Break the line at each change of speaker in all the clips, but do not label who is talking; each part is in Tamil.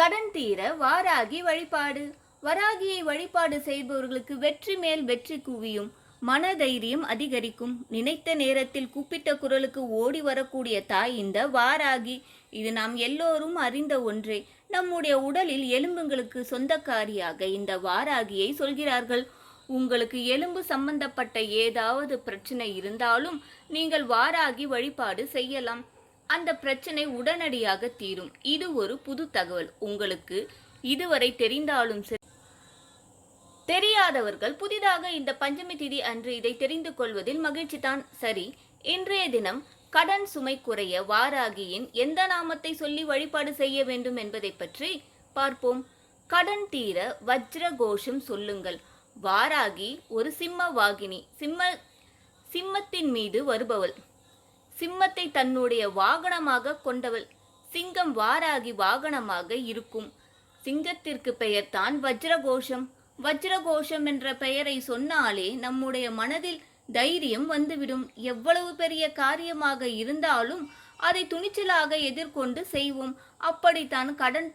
கடன் தீர வாராகி வழிபாடு. வராகியை வழிபாடு செய்பவர்களுக்கு வெற்றி மேல் வெற்றி குவியும். மனதைரியம் அதிகரிக்கும். நினைத்த நேரத்தில் கூப்பிட்ட குரலுக்கு ஓடி வரக்கூடிய தாய் இந்த வாராகி. இது நாம் எல்லோரும் அறிந்த ஒன்றே. நம்முடைய உடலில் எலும்புங்களுக்கு சொந்தக்காரியாக இந்த வாராகியை சொல்கிறார்கள். உங்களுக்கு எலும்பு சம்பந்தப்பட்ட ஏதாவது பிரச்சனை இருந்தாலும் நீங்கள் வாராகி வழிபாடு செய்யலாம். அந்த பிரச்சனை உடனடியாக தீரும். இது ஒரு புது தகவல். உங்களுக்கு இதுவரை தெரிந்தாலும் சரி. தெரியாதவர்கள் புதிதாக இந்த பஞ்சமி திதி அன்று இதை தெரிந்து கொள்வதில் மகிழ்ச்சி தான். சரி இன்றைய தினம் கடன் சுமை குறைய வாராகியின் எந்த நாமத்தை சொல்லி வழிபாடு செய்ய வேண்டும் என்பதை பற்றி பார்ப்போம். கடன் தீர வஜ்ர கோஷம் சொல்லுங்கள். வாராகி ஒரு சிம்ம வாகினி சிம்ம சிம்மத்தின் மீது வருபவள். சிம்மத்தை தன்னுடைய வாகனமாக கொண்டவள். சிங்கம் வாராகி வாகனமாக இருக்கும். சிங்கத்திற்கு பெயர்தான் வஜ்ரகோஷம். வஜ்ரகோஷம் என்ற பெயரை சொன்னாலே நம்முடைய மனதில் தைரியம் வந்துவிடும். எவ்வளவு பெரிய காரியமாக இருந்தாலும் அதை துணிச்சலாக எதிர்கொண்டு செய்வோம். அப்படித்தான் கடன்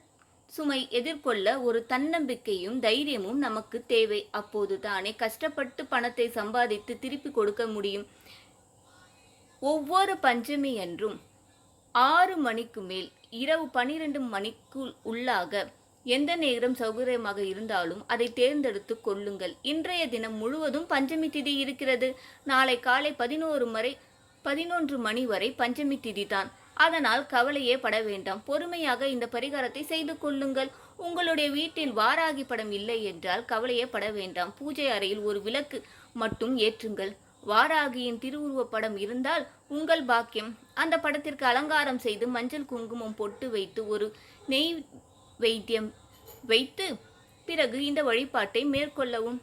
சுமை எதிர்கொள்ள ஒரு தன்னம்பிக்கையும் தைரியமும் நமக்கு தேவை. அப்போது தானே கஷ்டப்பட்டு பணத்தை சம்பாதித்து திருப்பி கொடுக்க முடியும். ஒவ்வொரு பஞ்சமி அன்றும் ஆறு மணிக்கு மேல் இரவு பனிரெண்டு மணிக்குள் உள்ளாக எந்த நேரம் சௌகரியமாக இருந்தாலும் அதை தேர்ந்தெடுத்து கொள்ளுங்கள். இன்றைய தினம் முழுவதும் பஞ்சமி திதி இருக்கிறது. நாளை காலை பதினோரு வரை பதினொன்று மணி வரை பஞ்சமி திதி தான். அதனால் கவலையே பட வேண்டாம். பொறுமையாக இந்த பரிகாரத்தை செய்து கொள்ளுங்கள். உங்களுடைய வீட்டில் வாராகி படம் இல்லை என்றால் கவலையே பட வேண்டாம். பூஜை அறையில் ஒரு விளக்கு மட்டும் ஏற்றுங்கள். வாராகியின் திருவுருவப் படம் இருந்தால் உங்கள் பாக்கியம். அந்த படத்திற்கு அலங்காரம் செய்து மஞ்சள் குங்குமம் பொட்டு வைத்து ஒரு நெய் வைத்தியம் வைத்து பிறகு இந்த வழிபாட்டை மேற்கொள்ளவும்.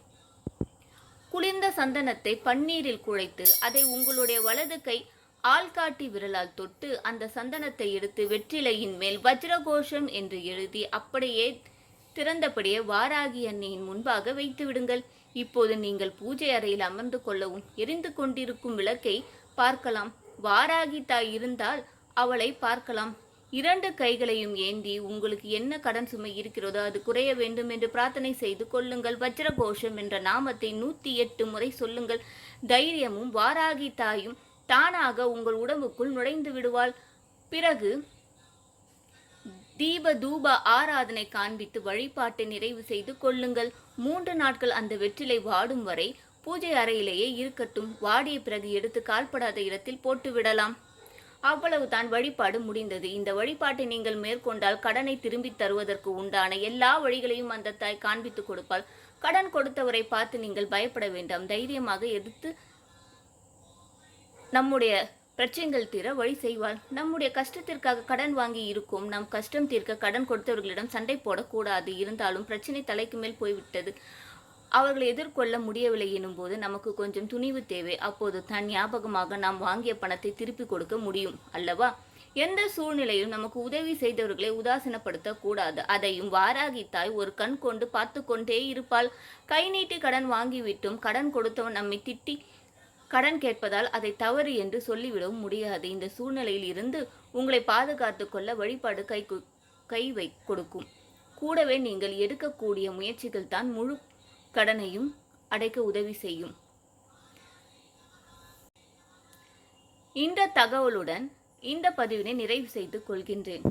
குளிர்ந்த சந்தனத்தை பன்னீரில் குழைத்து அதை உங்களுடைய வலது கை ஆள்காட்டி விரலால் தொட்டு அந்த சந்தனத்தை எடுத்து வெற்றிலையின் மேல் வஜ்ரகோஷம் என்று எழுதி அப்படியே திறந்தபடியே வாராகி அன்னையின் முன்பாக வைத்து விடுங்கள். இப்போது நீங்கள் பூஜை அறையில் அமர்ந்து கொள்ளவும் எரிந்து கொண்டிருக்கும் விளக்கை பார்க்கலாம். வாராகி தாய் இருந்தால் அவளை பார்க்கலாம். இரண்டு கைகளையும் ஏந்தி உங்களுக்கு என்ன கடன் சுமை இருக்கிறதோ அது குறைய வேண்டும் என்று பிரார்த்தனை செய்து கொள்ளுங்கள். வஜ்ரகோஷம் என்ற நாமத்தை நூற்றி எட்டு முறை சொல்லுங்கள். தைரியமும் வாராகி தாயும் தானாக உங்கள் உடம்புக்குள் நுழைந்து விடுவாள். பிறகு தீப தூப ஆராதனை காண்பித்து வழிபாட்டை நிறைவு செய்து கொள்ளுங்கள். மூன்று நாட்கள் அந்த வெற்றிலை வாடும் வரை பூஜை அறையிலேயே இருக்கட்டும். வாடிய பிறகு எடுத்து கால்படாத இடத்தில் போட்டுவிடலாம். அவ்வளவுதான் வழிபாடு முடிந்தது. இந்த வழிபாட்டை நீங்கள் மேற்கொண்டால் கடனை திரும்பித் தருவதற்கு உண்டான எல்லா வழிகளையும் அந்த தாய் காண்பித்து கொடுப்பாள். கடன் கொடுத்தவரை பார்த்து நீங்கள் பயப்பட வேண்டாம். தைரியமாக எதிர்த்து நம்முடைய பிரச்சனைகள் தீர வழி செய்வாள் நம்முடைய கஷ்டத்திற்காக கடன் வாங்கி இருக்கும் நம் கஷ்டம் தீர்க்க கடன் கொடுத்தவர்களிடம் சண்டை போடக்கூடாது. இருந்தாலும் பிரச்சனை தலைக்கு மேல் போய்விட்டது. அவர்களை எதிர்கொள்ள முடியவில்லை எனும்போது நமக்கு கொஞ்சம் துணிவு தேவை. அப்போது தன் ஞாபகமாக நாம் வாங்கிய பணத்தை திருப்பி கொடுக்க முடியும் அல்லவா? எந்த சூழ்நிலையும் நமக்கு உதவி செய்தவர்களை உதாசீனப்படுத்த கூடாது. அதையும் வாராகி தாய் ஒரு கண் கொண்டு பார்த்து கொண்டே இருப்பாள். கை நீட்டி கடன் வாங்கிவிட்டும். கடன் கொடுத்தவன் நம்மை திட்டி கடன் கேட்பதால் அதை தவறு என்று சொல்லிவிடவும் முடியாது. இந்த சூழ்நிலையில் இருந்து உங்களை பாதுகாத்து கொள்ள வழிபாடு கை கை வை கொடுக்கும். கூடவே நீங்கள் எடுக்கக்கூடிய முயற்சிகள் தான் முழு கடனையும் அடைக்க உதவி செய்யும். இந்த தகவலுடன் இந்த பதிவினை நிறைவு செய்து கொள்கின்றேன்.